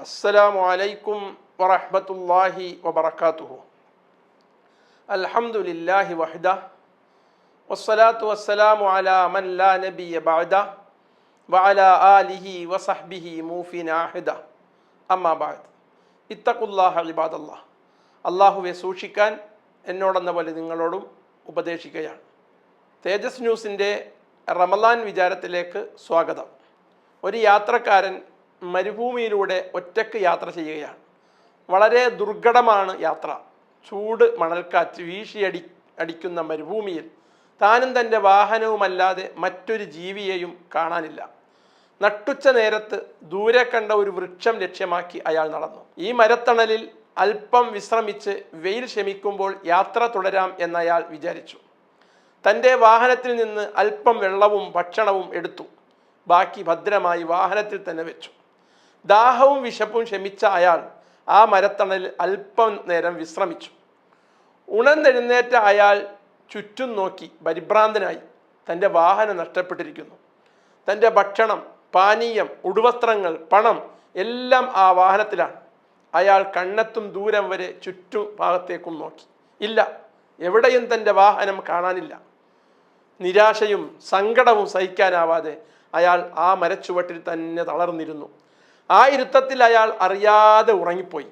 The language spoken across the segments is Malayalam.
السلام عليكم ورحمة الله وبركاته الحمد لله وحده والصلاة والسلام على من لا نبي بعده وعلى آله وصحبه موفين عهده أما بعد اتقوا الله عباد الله അള്ളാഹുവെ സൂക്ഷിക്കാൻ എന്നോടെന്ന പോലെ നിങ്ങളോടും ഉപദേശിക്കുകയാണ് തേജസ് ന്യൂസിൻ്റെ റമലാൻ വിചാരത്തിലേക്ക് സ്വാഗതം ഒരു യാത്രക്കാരൻ മരുഭൂമിയിലൂടെ ഒറ്റയ്ക്ക് യാത്ര ചെയ്യുകയാണ്. വളരെ ദുർഘടമാണ് യാത്ര. ചൂട് മണൽക്കാറ്റ് വീശിയടി അടിക്കുന്ന മരുഭൂമിയിൽ താനും തന്റെ വാഹനവുമല്ലാതെ മറ്റൊരു ജീവിയെയും കാണാനില്ല. നട്ടുച്ച നേരത്ത് ദൂരെ കണ്ട ഒരു വൃക്ഷം ലക്ഷ്യമാക്കി അയാൾ നടന്നു. ഈ മരത്തണലിൽ അല്പം വിശ്രമിച്ച് വെയിൽ ശമിക്കുമ്പോൾ യാത്ര തുടരാം എന്നയാൾ വിചാരിച്ചു. തന്റെ വാഹനത്തിൽ നിന്ന് അല്പം വെള്ളവും ഭക്ഷണവും എടുത്തു. ബാക്കി ഭദ്രമായി വാഹനത്തിൽ തന്നെ വെച്ചു. ദാഹവും വിശപ്പും ശമിച്ച അയാൾ ആ മരത്തണലിൽ അല്പം നേരം വിശ്രമിച്ചു. ഉണർന്നെഴുന്നേറ്റ അയാൾ ചുറ്റും നോക്കി പരിഭ്രാന്തനായി. തന്റെ വാഹനം നഷ്ടപ്പെട്ടിരിക്കുന്നു. തന്റെ ഭക്ഷണം പാനീയം ഉടുവസ്ത്രങ്ങൾ പണം എല്ലാം ആ വാഹനത്തിലാണ്. അയാൾ കണ്ണെത്തും ദൂരം വരെ ചുറ്റും ഭാഗത്തേക്കും നോക്കി. ഇല്ല എവിടെയും തന്റെ വാഹനം കാണാനില്ല. നിരാശയും സങ്കടവും സഹിക്കാനാവാതെ അയാൾ ആ മരച്ചുവട്ടിൽ തന്നെ തളർന്നിരുന്നു. ആ ഇരുത്തത്തിൽ അയാൾ അറിയാതെ ഉറങ്ങിപ്പോയി.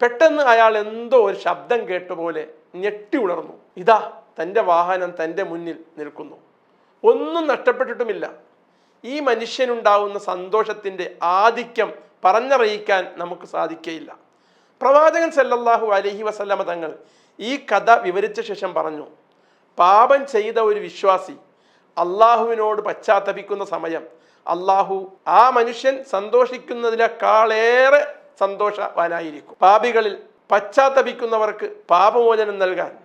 പെട്ടെന്ന് അയാൾ എന്തോ ഒരു ശബ്ദം കേട്ടുപോലെ ഞെട്ടി ഉണർന്നു. ഇതാ തന്റെ വാഹനം തന്റെ മുന്നിൽ നിൽക്കുന്നു. ഒന്നും നഷ്ടപ്പെട്ടിട്ടുമില്ല. ഈ മനുഷ്യനുണ്ടാവുന്ന സന്തോഷത്തിന്റെ ആധിക്യം പറഞ്ഞറിയിക്കാൻ നമുക്ക് സാധിക്കയില്ല. പ്രവാചകൻ സല്ലല്ലാഹു അലഹി വസല്ലമ തങ്ങൾ ഈ കഥ വിവരിച്ച ശേഷം പറഞ്ഞു പാപം ചെയ്ത ഒരു വിശ്വാസി അള്ളാഹുവിനോട് പശ്ചാത്തപിക്കുന്ന സമയം. അള്ളാഹു ആ മനുഷ്യൻ സന്തോഷിക്കുന്നതിനേക്കാളേറെ സന്തോഷവാനായിരിക്കും. പാപികളിൽ പശ്ചാത്തപിക്കുന്നവർക്ക് പാപമോചനം നൽകാൻ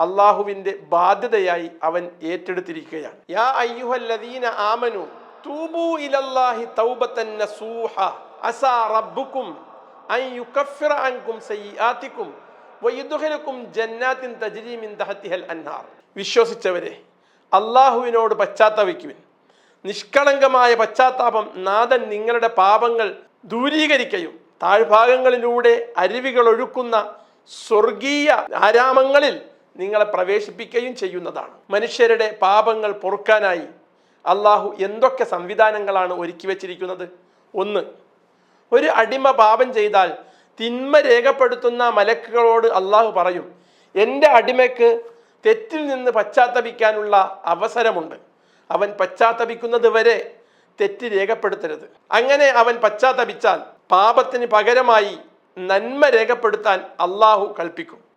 അള്ളാഹുവിന്റെ ബാധ്യതയായി അവൻ ഏറ്റെടുത്തിരിക്കുകയാണ്. യാ അയ്യുഹല്ലദീന ആമനു തൂബു ഇലല്ലാഹി തൗബത്തൻ നസൂഹ. അസാ റബ്ബുക്കും അൻ യുകഫിറ അൻകും സയ്യാത്തിക്കും വയുദ്ഖിലക്കും ജന്നാത്തിൻ തജ്രി മിൻ തഹതിഹൽ അൻഹാർ. വിശ്വസിച്ചവരെ അള്ളാഹുവിനോട് പശ്ചാത്തപിക്കുവിൻ. നിഷ്കളങ്കമായ പശ്ചാത്താപം നാഥൻ നിങ്ങളുടെ പാപങ്ങൾ ദൂരീകരിക്കുകയും താഴ്ഭാഗങ്ങളിലൂടെ അരുവികൾ ഒഴുക്കുന്ന സ്വർഗീയ ആരാമങ്ങളിൽ നിങ്ങളെ പ്രവേശിപ്പിക്കുകയും ചെയ്യുന്നതാണ്. മനുഷ്യരുടെ പാപങ്ങൾ പൊറുക്കാനായി അള്ളാഹു എന്തൊക്കെ സംവിധാനങ്ങളാണ് ഒരുക്കി വച്ചിരിക്കുന്നത്? ഒന്ന് ഒരു അടിമ പാപം ചെയ്താൽ തിന്മ രേഖപ്പെടുത്തുന്ന മലക്കുകളോട് അള്ളാഹു പറയും എന്റെ അടിമയ്ക്ക് തെറ്റിൽ നിന്ന് പശ്ചാത്തപിക്കാനുള്ള അവസരമുണ്ട്. അവൻ പശ്ചാത്തപിക്കുന്നത് വരെ തെറ്റ് രേഖപ്പെടുത്തരുത്. അങ്ങനെ അവൻ പശ്ചാത്തപിച്ചാൽ പാപത്തിന് പകരമായി നന്മ രേഖപ്പെടുത്താൻ അള്ളാഹു കൽപ്പിക്കും.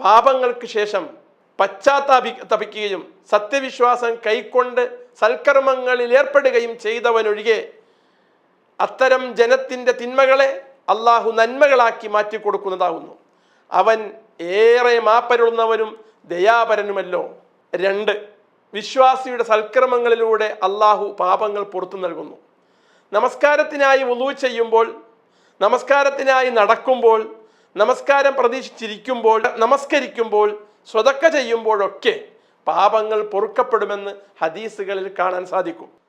പാപങ്ങൾക്ക് ശേഷം പശ്ചാത്താപി തപിക്കുകയും സത്യവിശ്വാസം കൈക്കൊണ്ട് സൽക്കർമ്മങ്ങളിൽ ഏർപ്പെടുകയും ചെയ്തവനൊഴികെ അത്തരം ജനത്തിന്റെ തിന്മകളെ അള്ളാഹു നന്മകളാക്കി മാറ്റിക്കൊടുക്കുന്നതാകുന്നു അവൻ ഏറെ മാപ്പരുളുന്നവനും ദയാപരനുമല്ലോ. രണ്ട് വിശ്വാസിയുടെ സൽക്രമങ്ങളിലൂടെ അള്ളാഹു പാപങ്ങൾ പുറത്തു നൽകുന്നു. നമസ്കാരത്തിനായി ഉളു ചെയ്യുമ്പോൾ നമസ്കാരത്തിനായി നടക്കുമ്പോൾ നമസ്കാരം പ്രതീക്ഷിച്ചിരിക്കുമ്പോൾ നമസ്കരിക്കുമ്പോൾ സ്വതക്ക ചെയ്യുമ്പോഴൊക്കെ പാപങ്ങൾ പൊറുക്കപ്പെടുമെന്ന് ഹദീസുകളിൽ കാണാൻ സാധിക്കും.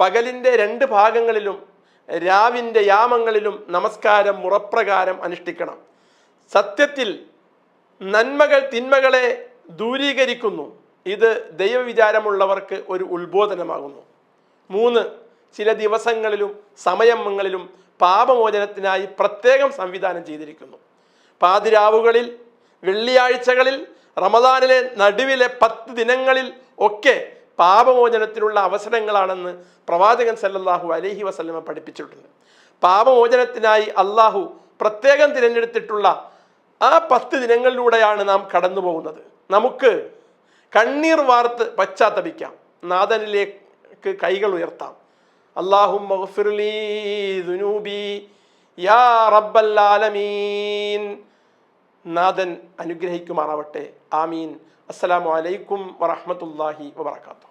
പകലിന്റെ രണ്ട് ഭാഗങ്ങളിലും രാവിന്റെ യാമങ്ങളിലും നമസ്കാരം മുറപ്രകാരം അനുഷ്ഠിക്കണം. സത്യത്തിൽ നന്മകൾ തിന്മകളെ ദൂരീകരിക്കുന്നു. ഇത് ദൈവവിചാരമുള്ളവർക്ക് ഒരു ഉത്ബോധനമാകുന്നു. മൂന്ന് ചില ദിവസങ്ങളിലും സമയങ്ങളിലും പാപമോചനത്തിനായി പ്രത്യേകം സംവിധാനം ചെയ്തിരിക്കുന്നു. പാതിരാവുകളിൽ വെള്ളിയാഴ്ചകളിൽ റമദാനിലെ നടുവിലെ പത്ത് ദിനങ്ങളിൽ ഒക്കെ പാപമോചനത്തിനുള്ള അവസരങ്ങളാണെന്ന് പ്രവാചകൻ സല്ലല്ലാഹു അലഹി വസല്ലമ പഠിപ്പിച്ചിട്ടുണ്ട്. പാപമോചനത്തിനായി അള്ളാഹു പ്രത്യേകം തിരഞ്ഞെടുത്തിട്ടുള്ള ആ പത്ത് ദിനങ്ങളിലൂടെയാണ് നാം കടന്നു പോകുന്നത് നമുക്ക് കണ്ണീർ വാർത്ത് പശ്ചാത്തപിക്കാം. നാഥനിലേക്ക് കൈകൾ ഉയർത്താം. അള്ളാഹും യാ റബ്ബൽ ആലമീൻ നാഥൻ അനുഗ്രഹിക്കുമാറാവട്ടെ. ആമീൻ. അസ്സലാമു അലൈക്കും വറഹ്മത്തുള്ളാഹി വബറകാതുഹു.